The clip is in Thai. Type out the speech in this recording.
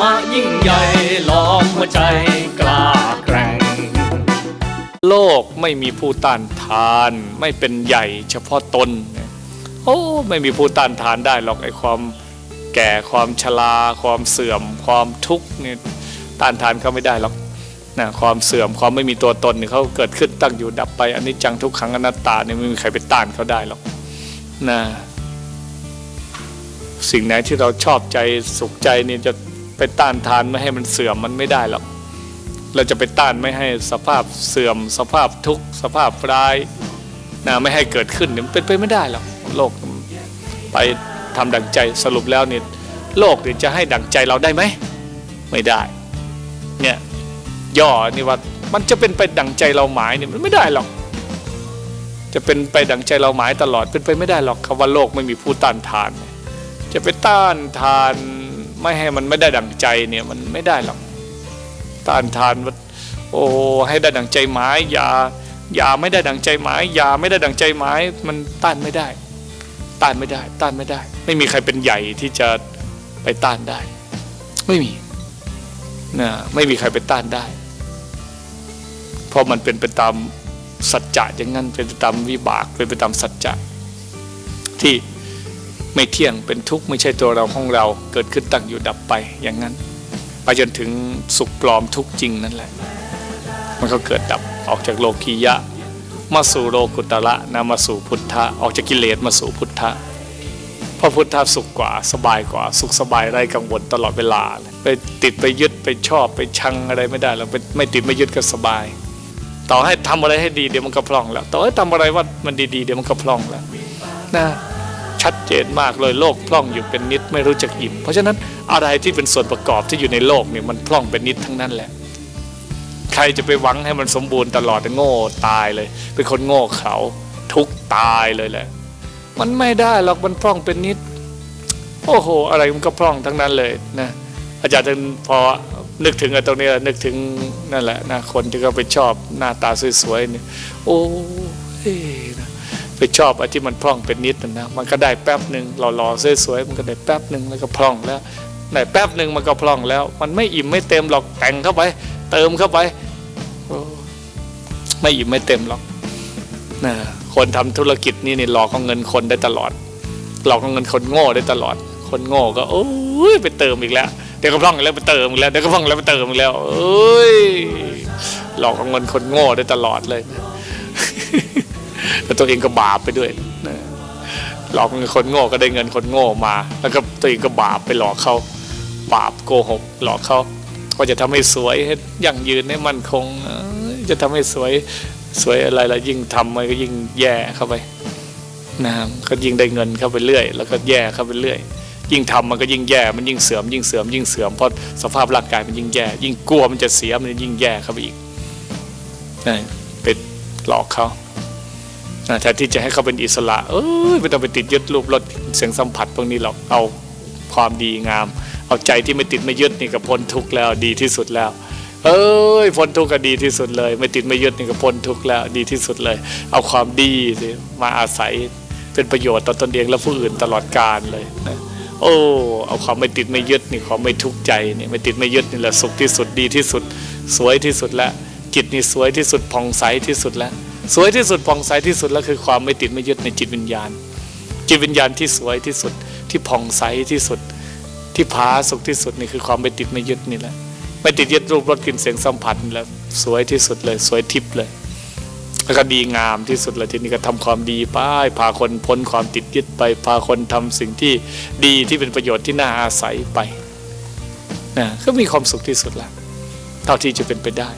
มะยิ่งใหญ่ล้อมหัวใจกล้าแกร่ง โลกไม่มีผู้ต้านทาน ไม่เป็นใหญ่เฉพาะตน โอ้ไม่มีผู้ต้านทานได้หรอกไอ้ความแก่ความชราความเสื่อม ความทุกข์เนี่ยต้านทานเขาไม่ได้หรอกนะความเสื่อมความไม่มีตัวตนเนี่ยเขาเกิดขึ้นตั้งอยู่ดับไปอันนี้จังทุกขังอนัตตาเนี่ยไม่มีใครไปต้านเขาได้หรอกนะสิ่งไหนที่เราชอบใจสุขใจเนี่ยจะ ไปต้านทานไม่ให้มันเสื่อมมันไม่ได้หรอกเราจะไปต้านไม่ให้สภาพเสื่อม สภาพทุกข์สภาพร้ายนะไม่ให้เกิดขึ้นเนี่ยมันเป็นไปไม่ได้หรอกโลกไปทำดังใจสรุปแล้วเนี่ยโลกเนี่ยจะให้ดังใจเราได้ไหมไม่ได้เนี่ยย่อนี่ว่ามันจะเป็นไปดังใจเราหมายเนี่ยมันไม่ได้หรอก จะเป็นไปดังใจเราหมายตลอดเป็นไปไม่ได้หรอกคำว่าโลกไม่มีผู้ต้านทาน จะไปต้านทาน ไม่ให้มันไม่ได้ดังใจเนี่ยมันไม่ได้หรอกต้านทานว่าโอ้ให้ได้ดังใจหมายอย่าอย่าไม่ได้ดังใจหมายอย่าไม่ได้ดังใจหมายมันต้านไม่ได้ ต้านไม่ได้ ต้านไม่ได้ ไม่มีใครเป็นใหญ่ที่จะไปต้านได้ ไม่มีนะไม่มีใครไปต้านได้ เพราะมันเป็นไปตามสัจจะอย่างนั้นเป็นไปตามวิบากเป็นไปตามสัจจะที่ ไม่เที่ยงเป็นทุกข์ไม่ใช่ตัวเราของเราเกิดขึ้นตั้งอยู่ดับไปอย่างนั้น ไปจนถึงสุขปลอมทุกข์จริงนั่นแหละ มันก็เกิดดับออกจากโลกียะ มาสู่โลกุตระนะมาสู่พุทธะออกจากกิเลสมาสู่พุทธะพระพุทธะสุขกว่าสบายกว่าสุขสบายไร้กังวลตลอดเวลาไปติดไปยึดไปชอบไปชังอะไรไม่ได้เราไปไม่ติดไม่ยึดก็สบาย ต่อให้ทำอะไรให้ดีเดี๋ยวมันก็พร่องแล้ว ต่อให้ทำอะไรว่ามันดีๆเดี๋ยวมันก็พร่องแล้วนะ ชัดเจนมากเลยโลกพร่องอยู่เป็นนิดไม่รู้จักอิ่มเพราะฉะนั้นอะไรที่เป็นส่วนประกอบที่อยู่ในโลกเนี่ยมันพร่องเป็นนิดทั้งนั้นแหละ ใครจะไปหวังให้มันสมบูรณ์ตลอดโง่ตายเลย เป็นคนโง่เขาทุกตายเลยแหละ มันไม่ได้หรอกมันพร่องเป็นนิด โอ้โห อะไรมันก็พร่องทั้งนั้นเลยนะอาจารย์ถึงพอนึกถึงไอ้ตรงนี้นึกถึงนั่นแหละนะคนที่เขาไปชอบหน้าตาสวยๆเนี่ยโอ้ยนะ ไปชอบไอ้ที่มันพร่องเป็นนิดนะมันก็ได้แป๊บหนึ่งหล่อๆสวยๆมันก็ได้แป๊บหนึ่งแล้วก็พร่องแล้วได้แป๊บหนึ่งมันก็พร่องแล้ว มันไม่อิ่มไม่เต็มหรอกแต่งเข้าไป เติมเข้าไปไม่อิ่มไม่เต็มหรอกนะคนทำธุรกิจนี่นี่หลอกเอาเงินคนได้ตลอด หลอกเอาเงินคนโง่ได้ตลอด คนโง่ก็โอ้ยไปเติมอีกแล้วเดี๋ยวก็พร่องแล้วไปเติมอีกแล้วเดี๋ยวก็พร่องแล้วไปเติมอีกแล้วเอ้ยหลอกเอาเงินคนโง่ได้ตลอดเลย แล้วตัวเองก็บาปไปด้วยนะหลอกเงินคนโง่ก็ได้เงินคนโง่มา แล้วก็ตัวเองก็บาปไปหลอกเขาบาปโกหก หลอกเขาว่าจะทำให้สวยให้ยั่งยืนให้มั่นคง จะทำให้สวยสวยอะไรละยิ่งทำมันก็ยิ่งแย่เข้าไปนะก็ยิ่งได้เงินเข้าไปเรื่อย แล้วก็แย่เข้าไปเรื่อย ยิ่งทำมันก็ยิ่งแย่มันยิ่งเสื่อมยิ่งเสื่อมยิ่งเสื่อมเพราะสภาพร่างกายมันยิ่งแย่ ยิ่งกลัวมันจะเสียมันยิ่งแย่เข้าไปอีกนะไปหลอกเขา แทนที่จะให้เขาเป็นอิสระเอ้ยไม่ต้องไปติดยึดรูปรสเสียงสัมผัสพวกนี้หรอกเอาความดีงาม เอาใจที่ไม่ติดไม่ยึดนี่ก็พ้นทุกข์แล้วดีที่สุดแล้ว เอ้ยพ้นทุกข์ก็ดีที่สุดเลย ไม่ติดไม่ยึดนี่ก็พ้นทุกข์แล้วดีที่สุดเลย เอาความดีสิมาอาศัยเป็นประโยชน์ต่อตนเองและผู้อื่นตลอดกาลเลยนะโอ้เอาความไม่ติดไม่ยึดนี่ความไม่ทุกข์ใจนี่ไม่ติดไม่ยึดนี่แหละสุขที่สุดดีที่สุด สวยที่สุดแล้วจิตนี่สวยที่สุดผ่องใสที่สุดแล้ว สวยที่สุดผ่องใสที่สุดแล้วคือความไม่ติดไม่ยึดในจิตวิญญาณ จิตวิญญาณที่สวยที่สุดที่ผ่องใสที่สุด ที่ผาสุขที่สุดนี่คือความไม่ติดไม่ยึดนี่แหละไม่ติดยึดรูปรสกลิ่นเสียงสัมผัสแหละสวยที่สุดเลย สวยทิพย์เลยแล้วก็ดีงามที่สุดเลยทีนี้ก็ทำความดีไปพาคนพ้นความติดยึดไป พาคนทำสิ่งที่ดีที่เป็นประโยชน์ที่น่าอาศัยไปนะก็มีความสุขที่สุดละเท่าที่จะเป็นไปได้